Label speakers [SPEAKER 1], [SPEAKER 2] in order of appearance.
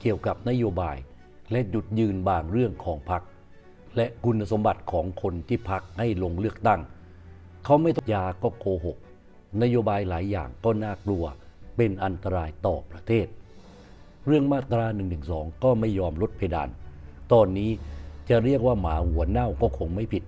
[SPEAKER 1] เกี่ยวกับนโยบาย และหยุดยืนบางเรื่องของพรรคและคุณสมบัติของคนที่พรรคให้ลงเลือกตั้ง เขาไม่ต้องยาก็โกหก นโยบายหลายอย่างก็น่ากลัวเป็นอันตรายต่อประเทศ เรื่องมาตรา1นึก็ไม่ยอมลดเพดาน ตอนนี้จะเรียกว่าหมาหัวเน่าก็คงไม่ผิด